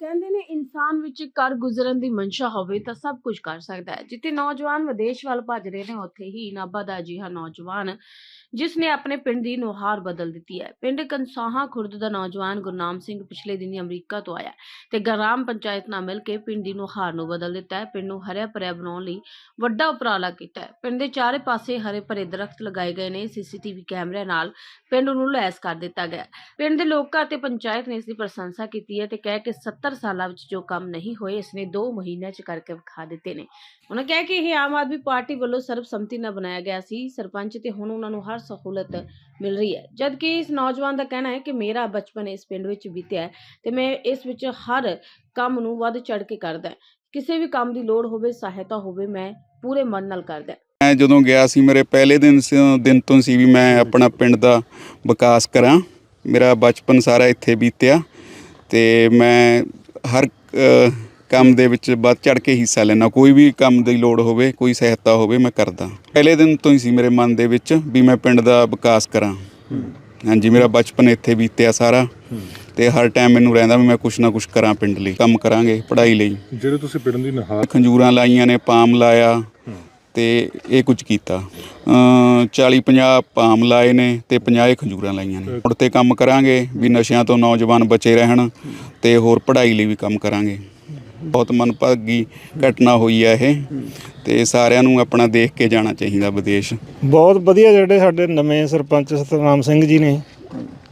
ਕਹਿੰਦੇ ਨੇ, ਇਨਸਾਨ ਵਿੱਚ ਕਰ ਗੁਜ਼ਰਨ ਦੀ ਮਨਸ਼ਾ ਹੋਵੇ ਤਾਂ ਸਭ ਕੁਝ ਕਰ ਸਕਦਾ ਹੈ। ਜਿੱਥੇ ਨੌਜਵਾਨ ਵਿਦੇਸ਼ ਵੱਲ ਭੱਜ ਰਹੇ ਨੇ, ਉੱਥੇ ਹੀ ਨਾਭਾ ਦਾ ਅਜਿਹਾ ਨੌਜਵਾਨ, ਜਿਸ ਨੇ ਆਪਣੇ ਪਿੰਡ ਦੀ ਨੁਹਾਰ ਬਦਲ ਦਿੱਤੀ ਹੈ। ਪਿੰਡ ਕੰਸਾਹਾ ਖੁਰਦ ਦਾ ਨੌਜਵਾਨ ਗੁਰਨਾਮ ਸਿੰਘ ਪਿਛਲੇ ਦਿਨੀ ਅਮਰੀਕਾ ਤੋਂ ਆਇਆ ਤੇ ਗ੍ਰਾਮ ਪੰਚਾਇਤ ਨਾਲ ਮਿਲ ਕੇ ਪਿੰਡ ਦੀ ਨੁਹਾਰ ਨੂੰ ਬਦਲ ਦਿੱਤਾ ਹੈ। ਪਿੰਡ ਨੂੰ ਹਰਿਆ ਭਰਿਆ ਬਣਾਉਣ ਲਈ ਵੱਡਾ ਉਪਰਾਲਾ ਕੀਤਾ ਹੈ। ਪਿੰਡ ਦੇ ਚਾਰੇ ਪਾਸੇ ਹਰੇ ਭਰੇ ਦਰਖਤ ਲਗਾਏ ਗਏ ਨੇ। ਸੀਸੀਟੀਵੀ ਕੈਮਰਿਆਂ ਨਾਲ ਪਿੰਡ ਨੂੰ ਲੈਸ ਕਰ ਦਿੱਤਾ ਗਿਆ ਪਿੰਡ ਦੇ ਲੋਕਾਂ ਅਤੇ ਪੰਚਾਇਤ ਨੇ ਇਸ ਦੀ ਪ੍ਰਸ਼ੰਸਾ ਕੀਤੀ ਹੈ ਤੇ ਕਹਿ ਕੇ 70 ਸਾਲਾਂ ਵਿੱਚ ਜੋ ਕੰਮ ਨਹੀਂ ਹੋਏ ਇਸ 2 ਮਹੀਨਿਆਂ 'ਚ ਕਰਕੇ ਵਿਖਾ ਦਿੱਤੇ ਨੇ। ਉਹਨਾਂ ਕਿਹਾ ਕਿ ਇਹ ਆਮ ਆਦਮੀ ਪਾਰਟੀ ਵੱਲੋਂ ਸਰਬਸੰਮਤੀ ਨਾਲ ਬਣਾਇਆ ਗਿਆ ਸੀ। ਸਰਪੰਚ ਤੇ ਹੁਣ ਉਹਨਾਂ ਨੂੰ ਹਰ ਸਹੂਲਤ ਮਿਲ ਰਹੀ ਹੈ। ਜਦਕਿ ਇਸ ਨੌਜਵਾਨ ਦਾ ਕਹਿਣਾ ਹੈ ਕਿ ਮੇਰਾ ਬਚਪਨ ਇਸ ਪਿੰਡ ਵਿੱਚ ਬੀਤਿਆ ਹੈ ਤੇ ਮੈਂ ਇਸ ਵਿੱਚ ਹਰ ਕੰਮ ਨੂੰ ਵੱਧ ਚੜ ਕੇ ਕਰਦਾ ਕਿਸੇ ਵੀ ਕੰਮ ਦੀ ਲੋੜ ਹੋਵੇ, ਸਹਾਇਤਾ ਹੋਵੇ, ਮੈਂ ਪੂਰੇ ਮਨ ਨਾਲ ਕਰਦਾ ਮੈਂ ਜਦੋਂ ਗਿਆ ਸੀ, ਮੇਰੇ ਪਹਿਲੇ ਦਿਨ ਸ- ਦਿਨ ਤੋਂ ਸੀ ਵੀ ਮੈਂ ਆਪਣਾ ਪਿੰਡ ਦਾ ਵਿਕਾਸ ਕਰਾਂ। ਮੇਰਾ ਬਚਪਨ ਸਾਰਾ ਇੱਥੇ ਬੀਤਿਆ ਤੇ ਮੈਂ ਹਰ ਕੰਮ ਦੇ ਵਿੱਚ ਵੱਧ ਚੜ ਕੇ ਹਿੱਸਾ ਲੈਣਾ ਕੋਈ ਵੀ ਕੰਮ ਦੀ ਲੋੜ ਹੋਵੇ ਕੋਈ ਸਹਾਇਤਾ ਹੋਵੇ ਮੈਂ ਕਰਦਾ। ਪਹਿਲੇ ਦਿਨ ਤੋਂ ਹੀ ਸੀ ਮੇਰੇ ਮਨ ਦੇ ਵਿੱਚ ਵੀ ਮੈਂ ਪਿੰਡ ਦਾ ਵਿਕਾਸ ਕਰਾਂ। ਹਾਂਜੀ ਮੇਰਾ ਬਚਪਨ ਇੱਥੇ ਬੀਤਿਆ ਸਾਰਾ। ਤੇ ਹਰ ਟਾਈਮ ਮੈਨੂੰ ਰਹਿੰਦਾ ਵੀ ਮੈਂ ਕੁਛ ਨਾ ਕੁਛ ਕਰਾਂ ਪਿੰਡ ਲਈ। ਕੰਮ ਕਰਾਂਗੇ ਪੜ੍ਹਾਈ ਲਈ। ਜਿਹੜੇ ਤੁਸੀਂ ਪਿੰਡ ਦੀ ਨਹਾਰ ਖੰਜੂਰਾਂ ਲਾਈਆਂ ਨੇ ਪਾਮ ਲਾਇਆ। ਤੇ ਇਹ ਕੁਝ ਕੀਤਾ। 40 50 ਪਾਮ ਲਾਏ ਨੇ ਤੇ 50 ਖਜੂਰਾਂ ਲਾਈਆਂ ਨੇ। ਮੁੜ ਤੇ ਕੰਮ ਕਰਾਂਗੇ ਵੀ ਨਸ਼ਿਆਂ ਤੋਂ ਨੌਜਵਾਨ ਬਚੇ ਰਹਿਣ ਤੇ ਹੋਰ ਪੜ੍ਹਾਈ ਲਈ ਵੀ ਕੰਮ ਕਰਾਂਗੇ। ਬਹੁਤ ਮਨਭਾਗੀ ਘਟਨਾ ਹੋਈ ਹੈ ਇਹ ਤੇ ਸਾਰਿਆਂ ਨੂੰ ਆਪਣਾ ਦੇਖ ਕੇ ਜਾਣਾ ਚਾਹੀਦਾ ਵਿਦੇਸ਼। ਬਹੁਤ ਵਧੀਆ ਜਿਹੜੇ ਸਾਡੇ ਨਵੇਂ ਸਰਪੰਚ ਸਤਨਾਮ ਸਿੰਘ ਜੀ ਨੇ,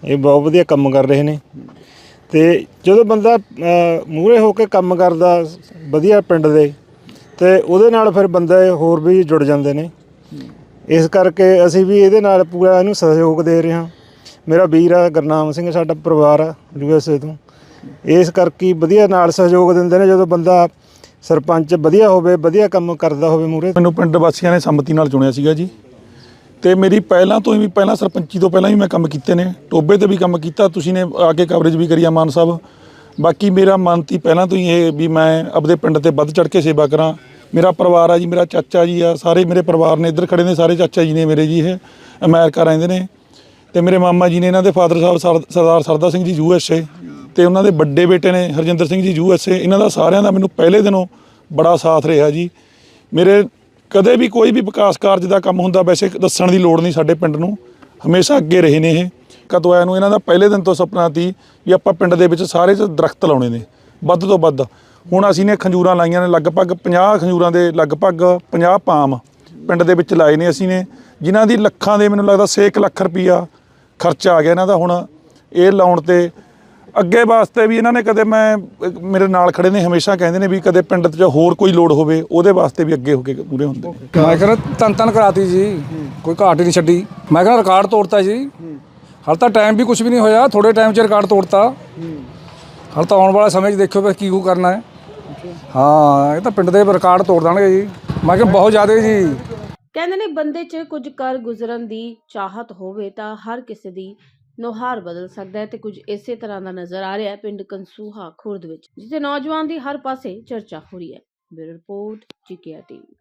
ਇਹ ਬਹੁਤ ਵਧੀਆ ਕੰਮ ਕਰ ਰਹੇ ਨੇ। ਤੇ ਜਦੋਂ ਬੰਦਾ ਮੂਹਰੇ ਹੋ ਕੇ ਕੰਮ ਕਰਦਾ, ਵਧੀਆ ਪਿੰਡ ਦੇ ਤੇ ਉਹਦੇ ਨਾਲ ਫਿਰ ਬੰਦੇ ਹੋਰ ਵੀ ਜੁੜ ਜਾਂਦੇ ਨੇ। ਇਸ ਕਰਕੇ ਅਸੀਂ ਵੀ ਇਹਦੇ ਨਾਲ ਪੂਰਾ ਇਹਨੂੰ ਸਹਿਯੋਗ ਦੇ ਰਹੇ ਹਾਂ। ਮੇਰਾ ਵੀਰ ਆ, ਗੁਰਨਾਮ ਸਿੰਘ, ਸਾਡਾ ਪਰਿਵਾਰ ਆ ਯੂਐਸਏ ਤੋਂ। ਇਸ ਕਰਕੇ ਵਧੀਆ ਨਾਲ ਸਹਿਯੋਗ ਦਿੰਦੇ ਨੇ, ਜਦੋਂ ਬੰਦਾ ਸਰਪੰਚ ਵਧੀਆ ਹੋਵੇ, ਵਧੀਆ ਕੰਮ ਕਰਦਾ ਹੋਵੇ ਮੂਹਰੇ। ਮੈਨੂੰ ਪਿੰਡ ਵਾਸੀਆਂ ਨੇ ਸੰਮਤੀ ਨਾਲ ਚੁਣਿਆ ਸੀਗਾ ਜੀ। ਤੇ ਮੇਰੀ ਪਹਿਲਾਂ ਤੋਂ ਹੀ ਪਹਿਲਾਂ ਸਰਪੰਚੀ ਤੋਂ ਪਹਿਲਾਂ ਹੀ ਮੈਂ ਕੰਮ ਕੀਤੇ ਨੇ। ਟੋਬੇ ਤੇ ਵੀ ਕੰਮ ਕੀਤਾ, ਤੁਸੀਂ ਨੇ ਆ ਕੇ ਕਵਰੇਜ ਵੀ ਕਰੀ ਆ ਮਾਨ ਸਾਹਿਬ। ਬਾਕੀ ਮੇਰਾ ਮਨ ਤੀ ਪਹਿਲਾਂ ਤੋਂ ਹੀ ਇਹ ਵੀ ਮੈਂ ਆਪਦੇ ਪਿੰਡ ਤੇ ਵੱਧ ਚੜ ਕੇ ਸੇਵਾ ਕਰਾਂ। ਮੇਰਾ ਪਰਿਵਾਰ ਆ ਜੀ, ਮੇਰਾ ਚਾਚਾ ਜੀ ਆ, ਸਾਰੇ ਮੇਰੇ ਪਰਿਵਾਰ ਨੇ ਇੱਧਰ ਖੜੇ ਨੇ, ਸਾਰੇ ਚਾਚਾ ਜੀ ਨੇ ਮੇਰੇ ਜੀ ਇਹ ਅਮਰੀਕਾ ਰਹਿੰਦੇ ਨੇ। ਤੇ ਮੇਰੇ ਮਾਮਾ ਜੀ ਨੇ ਇਹਨਾਂ ਦੇ ਫਾਦਰ ਸਾਹਿਬ ਸਰਦਾਰ ਸਰਦਾ Singh ji U S A ਤੇ ਉਹਨਾਂ ਦੇ ਵੱਡੇ ਬੇਟੇ ਨੇ Harjinder Singh ji U S A. ਇਹਨਾਂ ਦਾ ਸਾਰਿਆਂ ਦਾ ਮੈਨੂੰ ਪਹਿਲੇ ਦਿਨੋਂ ਬੜਾ ਸਾਥ ਰਿਹਾ ਜੀ। ਮੇਰੇ ਕਦੇ ਵੀ ਕੋਈ ਵੀ ਵਿਕਾਸ ਕਾਰਜ ਦਾ ਕੰਮ ਹੁੰਦਾ ਵੈਸੇ ਦੱਸਣ ਦੀ ਲੋੜ ਨਹੀਂ ਸਾਡੇ ਪਿੰਡ ਨੂੰ। ਹਮੇਸ਼ਾ ਅੱਗੇ ਰਹੇ ਨੇ ਇਹ। ਕਦੋਂ ਆਇਆ ਨੂੰ ਇਹਨਾਂ ਦਾ ਪਹਿਲੇ ਦਿਨ ਤੋਂ ਸੁਪਨਾ ਸੀ ਵੀ ਆਪਾਂ ਪਿੰਡ ਦੇ ਵਿੱਚ ਸਾਰੇ ਚ ਦਰਖਤ ਲਾਉਣੇ ਨੇ, ਵੱਧ ਤੋਂ ਵੱਧ। ਹੁਣ ਅਸੀਂ ਨੇ ਖੰਜੂਰਾਂ ਲਾਈਆਂ ਨੇ, ਲਗਭਗ 50 ਖੰਜੂਰਾਂ ਦੇ, ਲਗਭਗ 50 ਪਾਮ ਪਿੰਡ ਦੇ ਵਿੱਚ ਲਾਏ ਨੇ ਅਸੀਂ ਨੇ, ਜਿਨ੍ਹਾਂ ਦੀ ਲੱਖਾਂ ਦੇ ਮੈਨੂੰ ਲੱਗਦਾ 6 ਲੱਖ ਰੁਪਈਆ ਖਰਚਾ ਆ ਗਿਆ ਇਹਨਾਂ ਦਾ ਹੁਣ ਇਹ ਲਾਉਣ ਤੇ। ਅੱਗੇ ਵਾਸਤੇ ਵੀ ਇਹਨਾਂ ਨੇ ਕਦੇ ਮੈਂ, ਮੇਰੇ ਨਾਲ ਖੜੇ ਨੇ ਹਮੇਸ਼ਾ ਕਹਿੰਦੇ ਨੇ ਵੀ ਕਦੇ ਪਿੰਡ 'ਚ ਹੋਰ ਕੋਈ ਲੋੜ ਹੋਵੇ, ਉਹਦੇ ਵਾਸਤੇ ਵੀ ਅੱਗੇ ਹੋ ਕੇ ਪੂਰੇ ਹੁੰਦੇ ਨੇ। ਮੈਂ ਕਹਿੰਦਾ ਤਨ ਤਨ ਕਰਾਤੀ ਜੀ, ਕੋਈ ਘਾਟ ਹੀ ਨਹੀਂ ਛੱਡੀ। ਮੈਂ ਕਹਿੰਦਾ ਰਿਕਾਰਡ ਤੋੜਤਾ ਜੀ। ਹਾਲ ਤਾਂ ਟਾਈਮ ਵੀ ਕੁਝ ਵੀ ਨਹੀਂ ਹੋਇਆ ਥੋੜੇ ਟਾਈਮ 'ਚ ਰਿਕਾਰਡ ਤੋੜਤਾ। ਹਾਲ ਤਾਂ ਆਉਣ ਵਾਲਾ ਸਮੇਂ 'ਚ ਦੇਖਿਓ ਵੀ ਕੀ ਕੁ ਕਰਨਾ ਹੈ। ਹਾਂ ਇਹ ਤਾਂ ਪਿੰਡ ਦੇ ਰਿਕਾਰਡ ਤੋੜ ਦੇਣਗੇ ਜੀ। ਮੈਂ ਕਿਹਾ ਬਹੁਤ ਜ਼ਿਆਦਾ ਜੀ। ਕਹਿੰਦੇ ਨੇ ਬੰਦੇ 'ਚ ਕੁਝ ਕਰ ਗੁਜ਼ਰਨ ਦੀ ਚਾਹਤ ਹੋਵੇ ਤਾਂ ਹਰ ਕਿਸੇ ਦੀ ਨੁਹਾਰ ਬਦਲ ਸਕਦਾ ਹੈ ਤੇ ਕੁਝ ਇਸੇ ਤਰ੍ਹਾਂ ਦਾ ਨਜ਼ਰ ਆ ਰਿਹਾ ਹੈ ਪਿੰਡ ਕੰਸੂਹਾ ਖੁਰਦ ਵਿੱਚ ਜਿੱਥੇ ਨੌਜਵਾਨ ਦੀ ਹਰ ਪਾਸੇ ਚਰਚਾ ਹੋ ਰਹੀ ਹੈ। Bureau report GKR TV.